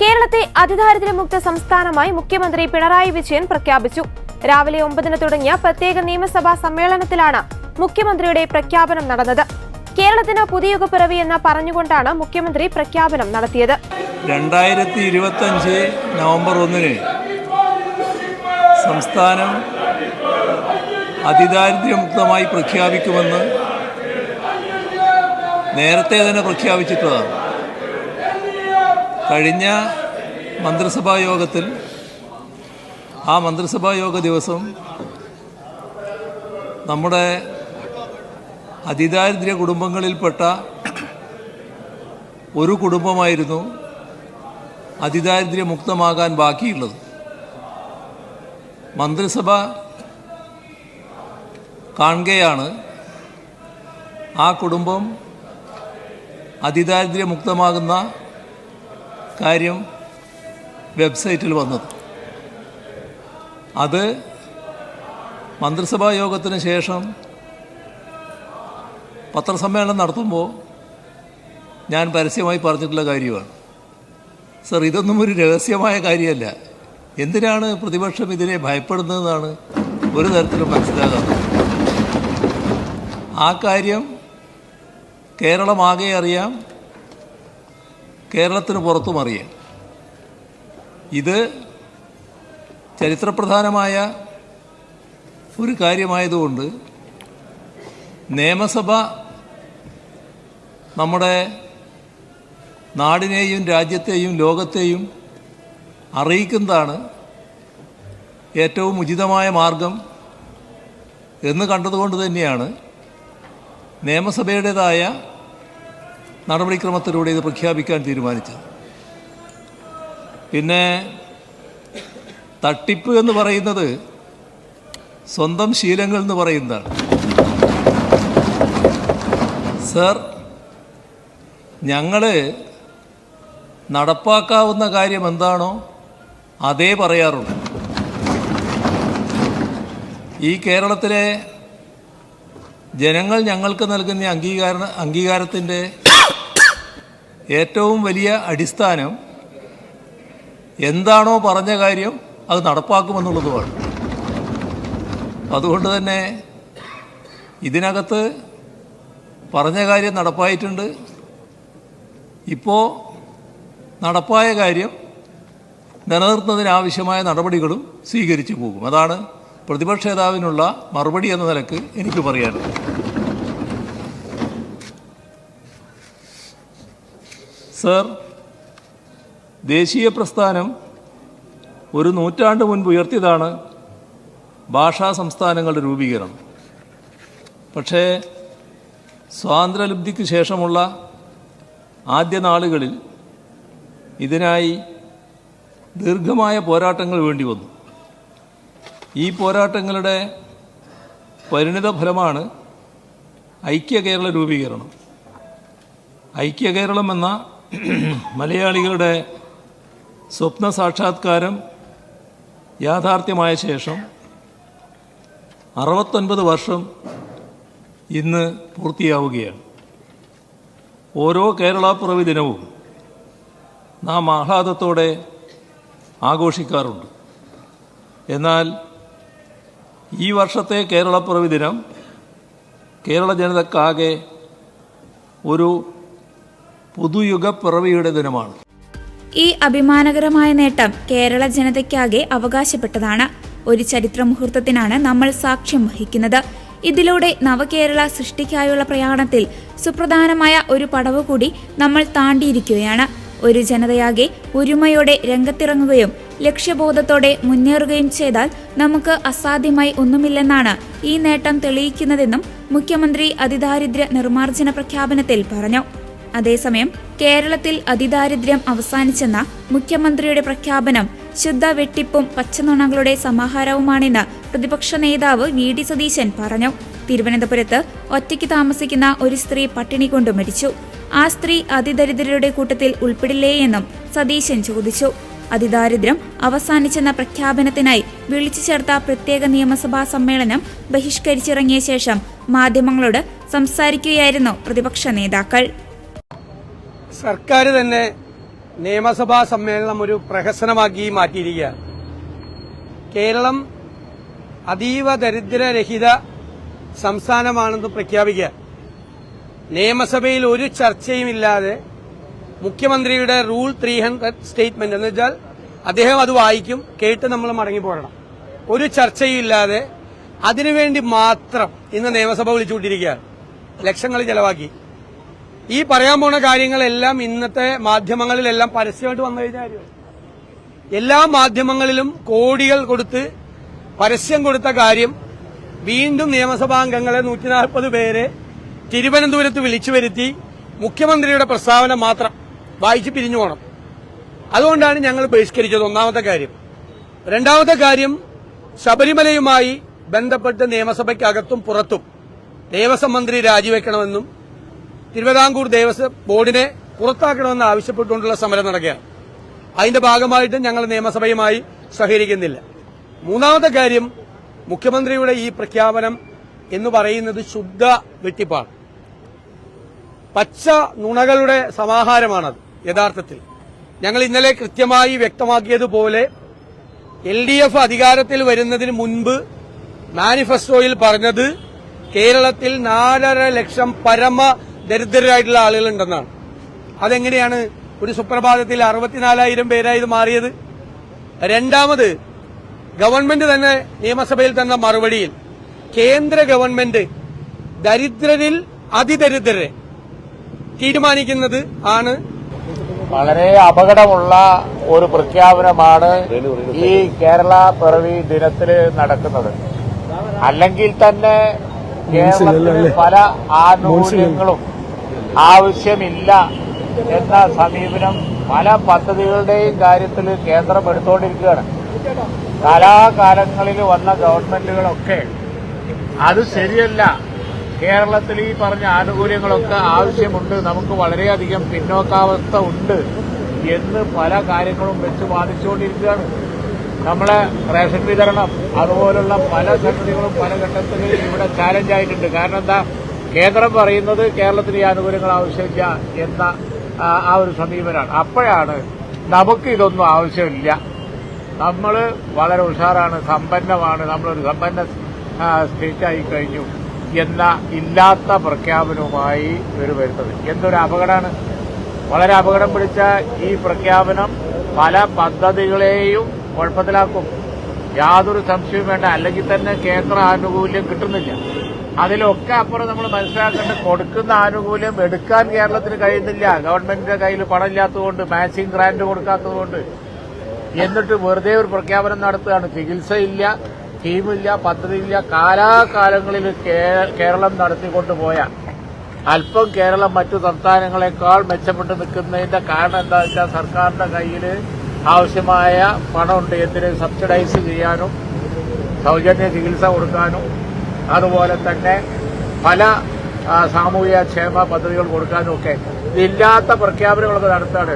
കേരളത്തെ അതിദാരിദ്ര്യ മുക്ത സംസ്ഥാനമായി മുഖ്യമന്ത്രി പിണറായി വിജയൻ പ്രഖ്യാപിച്ചു. രാവിലെ ഒമ്പതിന് തുടങ്ങിയ പ്രത്യേക നിയമസഭാ സമ്മേളനത്തിലാണ് മുഖ്യമന്ത്രിയുടെ പ്രഖ്യാപനം നടന്നത്. കേരളത്തിന് പുതിയുഗ പിറവി എന്ന് പറഞ്ഞുകൊണ്ടാണ് മുഖ്യമന്ത്രി പ്രഖ്യാപനം നടത്തിയത്. രണ്ടായിരത്തി ഇരുപത്തി അഞ്ച് നവംബർ ഒന്നിന് സംസ്ഥാനം അതിദാരിദ്ര്യമുക്തമായി പ്രഖ്യാപിക്കുമെന്ന് നേരത്തെ തന്നെ പ്രഖ്യാപിച്ചിട്ടുള്ളതാണ്. കഴിഞ്ഞ മന്ത്രിസഭാ യോഗത്തിൽ ആ മന്ത്രിസഭാ യോഗ ദിവസം നമ്മുടെ അതിദാരിദ്ര്യ കുടുംബങ്ങളിൽപ്പെട്ട ഒരു കുടുംബമായിരുന്നു അതിദാരിദ്ര്യമുക്തമാകാൻ ബാക്കിയുള്ളത്. മന്ത്രിസഭ കാണുകയാണ് ആ കുടുംബം അതിദാരിദ്ര്യമുക്തമാകുന്ന കാര്യം വെബ്സൈറ്റിൽ വന്നത്. അത് മന്ത്രിസഭാ യോഗത്തിന് ശേഷം പത്രസമ്മേളനം നടത്തുമ്പോൾ ഞാൻ പരസ്യമായി പറഞ്ഞിട്ടുള്ള കാര്യമാണ്. സർ ഇതൊന്നും ഒരു രഹസ്യമായ കാര്യമല്ല. എന്തിനാണ് പ്രതിപക്ഷം ഇതിനെ ഭയപ്പെടുന്നതെന്നാണ് ഒരു തരത്തിലും മനസ്സിലാകാത്തത് ആ കാര്യം കേരളമാകെ അറിയാം. കേരളത്തിന് പുറത്തും അറിയാം. ഇത് ചരിത്രപ്രധാനമായ ഒരു കാര്യമായതുകൊണ്ട് നിയമസഭ നമ്മുടെ നാടിനെയും രാജ്യത്തെയും ലോകത്തെയും അറിയിക്കുന്നതാണ് ഏറ്റവും ഉചിതമായ മാർഗം എന്ന് കണ്ടതുകൊണ്ട് തന്നെയാണ് നിയമസഭയുടേതായ നടപടിക്രമത്തിലൂടെ ഇത് പ്രഖ്യാപിക്കാൻ തീരുമാനിച്ചത്. പിന്നെ തട്ടിപ്പ് എന്ന് പറയുന്നത് സ്വന്തം ശീലങ്ങൾ എന്ന് പറയുന്നതാണ്. സർ ഞങ്ങൾ നടപ്പാക്കാവുന്ന കാര്യം എന്താണോ അതേ പറയാറുള്ളൂ. ഈ കേരളത്തിലെ ജനങ്ങൾ ഞങ്ങൾക്ക് നൽകുന്ന അംഗീകാര അംഗീകാരത്തിന്റെ ഏറ്റവും വലിയ അടിസ്ഥാനം എന്താണോ പറഞ്ഞ കാര്യം അത് നടപ്പാക്കുമെന്നുള്ളതുമാണ്. അതുകൊണ്ട് തന്നെ ഇതിനകത്ത് പറഞ്ഞ കാര്യം നടപ്പായിട്ടുണ്ട്. ഇപ്പോൾ നടപ്പായ കാര്യം നിലനിർത്തുന്നതിനാവശ്യമായ നടപടികളും സ്വീകരിച്ചു പോകും. അതാണ് പ്രതിപക്ഷ നേതാവിനുള്ള മറുപടി എന്ന നിലയ്ക്ക് എനിക്ക് പറയാനുള്ളത്. സർ ദേശീയ പ്രസ്ഥാനം ഒരു നൂറ്റാണ്ട് മുൻപ് ഉയർത്തിയതാണ് ഭാഷാ സംസ്ഥാനങ്ങളുടെ രൂപീകരണം. പക്ഷേ സ്വാതന്ത്ര്യലബ്ധിക്ക് ശേഷമുള്ള ആദ്യ നാളുകളിൽ ഇതിനായി ദീർഘമായ പോരാട്ടങ്ങൾ വേണ്ടി വന്നു. ഈ പോരാട്ടങ്ങളുടെ പരിണിത ഫലമാണ് ഐക്യ കേരള രൂപീകരണം. ഐക്യ കേരളം എന്ന മലയാളികളുടെ സ്വപ്ന സാക്ഷാത്കാരം യാഥാർത്ഥ്യമായ ശേഷം അറുപത്തൊൻപത് വർഷം ഇന്ന് പൂർത്തിയാവുകയാണ്. ഓരോ കേരളപ്പിറവി ദിനവും നാം ആഹ്ലാദത്തോടെ ആഘോഷിക്കാറുണ്ട്. എന്നാൽ ഈ വർഷത്തെ കേരളപ്പിറവി ദിനം കേരള ജനതക്കാകെ ഒരു പുതുയുഗ പിറവിയുടെ ദിനമാണ്. ഈ അഭിമാനകരമായ നേട്ടം കേരള ജനതയ്ക്കാകെ അവകാശപ്പെട്ടതാണ്. ഒരു ചരിത്ര മുഹൂർത്തത്തിനാണ് നമ്മൾ സാക്ഷ്യം വഹിക്കുന്നത്. ഇതിലൂടെ നവകേരള സൃഷ്ടിക്കായുള്ള പ്രയാണത്തിൽ സുപ്രധാനമായ ഒരു പടവ് കൂടി നമ്മൾ താണ്ടിയിരിക്കുകയാണ്. ഒരു ജനതയാകെ ഒരുമയോടെ രംഗത്തിറങ്ങുകയും ലക്ഷ്യബോധത്തോടെ മുന്നേറുകയും ചെയ്താൽ നമുക്ക് അസാധ്യമായി ഒന്നുമില്ലെന്നാണ് ഈ നേട്ടം തെളിയിക്കുന്നതെന്നും മുഖ്യമന്ത്രി അതിദാരിദ്ര്യ നിർമ്മാർജന പ്രഖ്യാപനത്തിൽ പറഞ്ഞു. അതേസമയം കേരളത്തിൽ അതിദാരിദ്ര്യം അവസാനിച്ചെന്ന മുഖ്യമന്ത്രിയുടെ പ്രഖ്യാപനം ശുദ്ധ വെട്ടിപ്പും പച്ചനുണകളുടെ സമാഹാരവുമാണെന്ന് പ്രതിപക്ഷ നേതാവ് വി ഡി സതീശൻ പറഞ്ഞു. തിരുവനന്തപുരത്ത് ഒറ്റയ്ക്ക് താമസിക്കുന്ന ഒരു സ്ത്രീ പട്ടിണി കൊണ്ട് മരിച്ചു. ആ സ്ത്രീ അതിദരിദ്രരുടെ കൂട്ടത്തിൽ ഉൾപ്പെടില്ലേ എന്നും സതീശൻ ചോദിച്ചു. അതിദാരിദ്ര്യം അവസാനിച്ചെന്ന പ്രഖ്യാപനത്തിനായി വിളിച്ചു ചേർത്ത പ്രത്യേക നിയമസഭാ സമ്മേളനം ബഹിഷ്കരിച്ചിറങ്ങിയ ശേഷം മാധ്യമങ്ങളോട് സംസാരിക്കുകയായിരുന്നു പ്രതിപക്ഷ നേതാക്കൾ. സർക്കാർ തന്നെ നിയമസഭാ സമ്മേളനം ഒരു പ്രഹസനമാക്കി മാറ്റിയിരിക്കുകയാണ്. കേരളം അതീവ ദരിദ്രരഹിത സംസ്ഥാനമാണെന്ന് പ്രഖ്യാപിക്കുക. നിയമസഭയിൽ ഒരു ചർച്ചയുമില്ലാതെ മുഖ്യമന്ത്രിയുടെ റൂൾ ത്രീ ഹൺഡ്രഡ് സ്റ്റേറ്റ്മെന്റ് എന്ന് വെച്ചാൽ അദ്ദേഹം അത് വായിക്കും കേട്ട് നമ്മൾ മടങ്ങിപ്പോരണം ഒരു ചർച്ചയും ഇല്ലാതെ അതിനുവേണ്ടി മാത്രം ഇന്ന് നിയമസഭ വിളിച്ചുകൊണ്ടിരിക്കുകയാണ്. ലക്ഷങ്ങൾ ചെലവാക്കി. ഈ പറയാൻ പോണ കാര്യങ്ങളെല്ലാം ഇന്നത്തെ മാധ്യമങ്ങളിലെല്ലാം പരസ്യമായിട്ട് വന്നു കഴിഞ്ഞ കാര്യമാണ് എല്ലാ മാധ്യമങ്ങളിലും കോടികൾ കൊടുത്ത് പരസ്യം കൊടുത്ത കാര്യം വീണ്ടും നിയമസഭാംഗങ്ങളെ നൂറ്റി നാൽപ്പത് പേരെ തിരുവനന്തപുരത്ത് വിളിച്ചു വരുത്തി മുഖ്യമന്ത്രിയുടെ പ്രസ്താവന മാത്രം വായിച്ച് പിരിഞ്ഞു പോകണം അതുകൊണ്ടാണ് ഞങ്ങൾ ബഹിഷ്കരിച്ചത് ഒന്നാമത്തെ കാര്യം. രണ്ടാമത്തെ കാര്യം ശബരിമലയുമായി ബന്ധപ്പെട്ട് നിയമസഭയ്ക്കകത്തും പുറത്തും ദേവസ്വം മന്ത്രി രാജിവെക്കണമെന്നും തിരുവിതാംകൂർ ദേവസ്വം ബോർഡിനെ പുറത്താക്കണമെന്ന് ആവശ്യപ്പെട്ടുകൊണ്ടുള്ള സമരം നടക്കുകയാണ്. അതിന്റെ ഭാഗമായിട്ട് ഞങ്ങൾ നിയമസഭയുമായി സഹകരിക്കുന്നില്ല. മൂന്നാമത്തെ കാര്യം മുഖ്യമന്ത്രിയുടെ ഈ പ്രഖ്യാപനം എന്ന് പറയുന്നത് ശുദ്ധ വെട്ടിപ്പാണ്. പച്ച നുണകളുടെ സമാഹാരമാണത് യഥാർത്ഥത്തിൽ. ഞങ്ങൾ ഇന്നലെ കൃത്യമായി വ്യക്തമാക്കിയതുപോലെ എൽ ഡി എഫ് അധികാരത്തിൽ വരുന്നതിന് മുൻപ് മാനിഫെസ്റ്റോയിൽ പറഞ്ഞത് കേരളത്തിൽ നാലര ലക്ഷം പരമ ദരിദ്രരായിട്ടുള്ള ആളുകളുണ്ടെന്നാണ്. അതെങ്ങനെയാണ് ഒരു സുപ്രഭാതത്തിൽ അറുപത്തിനാലായിരം പേരായി ഇത് മാറിയത്? രണ്ടാമത് ഗവൺമെന്റ് തന്നെ നിയമസഭയിൽ തന്ന മറുപടിയിൽ കേന്ദ്ര ഗവൺമെന്റ് ദരിദ്രരിൽ അതിദരിദ്രരെ തീരുമാനിക്കുന്നത് ആണ്. വളരെ അപകടമുള്ള ഒരു പ്രഖ്യാപനമാണ് ഈ കേരള പിറവി ദിനത്തിൽ നടക്കുന്നത്. അല്ലെങ്കിൽ തന്നെ കേരളത്തിലെ പല ആനുകൂല്യങ്ങളും ആവശ്യമില്ല എന്ന സമീപനം പല പദ്ധതികളുടെയും കാര്യത്തിൽ കേന്ദ്രം എടുത്തുകൊണ്ടിരിക്കുകയാണ് കാലാകാലങ്ങളിൽ വന്ന ഗവൺമെന്റുകളൊക്കെ അത് ശരിയല്ല. കേരളത്തിൽ ഈ പറഞ്ഞ ആനുകൂല്യങ്ങളൊക്കെ ആവശ്യമുണ്ട്. നമുക്ക് വളരെയധികം പിന്നോക്കാവസ്ഥ ഉണ്ട് എന്ന് പല കാര്യങ്ങളും വെച്ച് ബാധിച്ചുകൊണ്ടിരിക്കുകയാണ് നമ്മളെ റേഷൻ വിതരണം അതുപോലുള്ള പല സംഗതികളും പല ഘട്ടത്തിൽ ഇവിടെ ചാലഞ്ച് ആയിട്ടുണ്ട്. കാരണം എന്താ? കേന്ദ്രം പറയുന്നത് കേരളത്തിന് ഈ ആനുകൂല്യങ്ങൾ ആവശ്യമില്ല എന്ന ആ, ഒരു സമീപനമാണ്. അപ്പോഴാണ് നമുക്ക് ഇതൊന്നും ആവശ്യമില്ല. നമ്മൾ വളരെ ഉഷാറാണ് സമ്പന്നമാണ് നമ്മളൊരു സമ്പന്ന സ്റ്റേറ്റായി കഴിഞ്ഞു എന്ന ഇല്ലാത്ത പ്രഖ്യാപനവുമായി ഇവർ വരുന്നത്. എന്തൊരു അപകടമാണ്. വളരെ അപകടം പിടിച്ച ഈ പ്രഖ്യാപനം പല പദ്ധതികളെയും കുഴപ്പത്തിലാക്കും. യാതൊരു സംശയവും വേണ്ട. അല്ലെങ്കിൽ തന്നെ കേന്ദ്ര ആനുകൂല്യം കിട്ടുന്നില്ല. അതിലൊക്കെ അപ്പുറം നമ്മൾ മനസ്സിലാക്കേണ്ട കൊടുക്കുന്ന ആനുകൂല്യം എടുക്കാൻ കേരളത്തിന് കഴിയുന്നില്ല. ഗവൺമെന്റിന്റെ കയ്യിൽ പണമില്ലാത്തതുകൊണ്ട് മാച്ചിങ് ഗ്രാന്റ് കൊടുക്കാത്തതുകൊണ്ട്. എന്നിട്ട് വെറുതെ ഒരു പ്രഖ്യാപനം നടത്തുകയാണ്. ചികിത്സയില്ല ടീമില്ല പദ്ധതിയില്ല. കാലാകാലങ്ങളിൽ കേരളം കേരളം നടത്തിക്കൊണ്ടുപോയ അല്പം കേരളം മറ്റു സംസ്ഥാനങ്ങളെക്കാൾ മെച്ചപ്പെട്ട് നിൽക്കുന്നതിന്റെ കാരണം എന്താ വെച്ചാൽ സർക്കാരിന്റെ കയ്യിൽ ആവശ്യമായ പണമുണ്ട്. എന്തിന് സബ്സിഡൈസ് ചെയ്യാനും സൗജന്യ ചികിത്സ കൊടുക്കാനും. അതുപോലെ തന്നെ പല സാമൂഹ്യ ക്ഷേമ പദ്ധതികൾ കൊടുക്കാനും ഒക്കെ ഇതില്ലാത്ത പ്രഖ്യാപനങ്ങളൊക്കെ നടത്താണ്